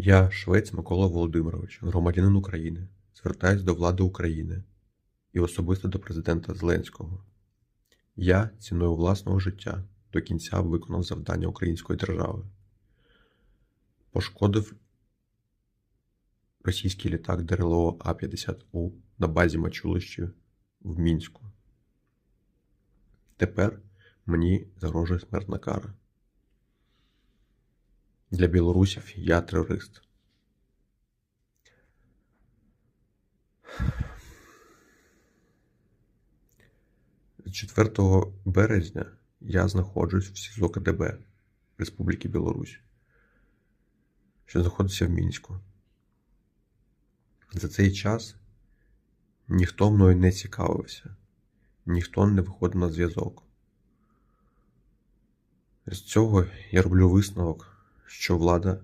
Я, Швець Микола Володимирович, громадянин України, звертаюсь до влади України і особисто до президента Зеленського. Я ціною власного життя до кінця виконав завдання української держави. Пошкодив російський літак ДРЛО А-50У на базі Мачулищі в Мінську. Тепер мені загрожує смертна кара. Для білорусів я терорист. З 4 березня я знаходжусь в СІЗО КДБ Республіки Білорусь, що знаходиться в Мінську. За цей час ніхто мною не цікавився, ніхто не виходив на зв'язок. З цього я роблю висновок, що влада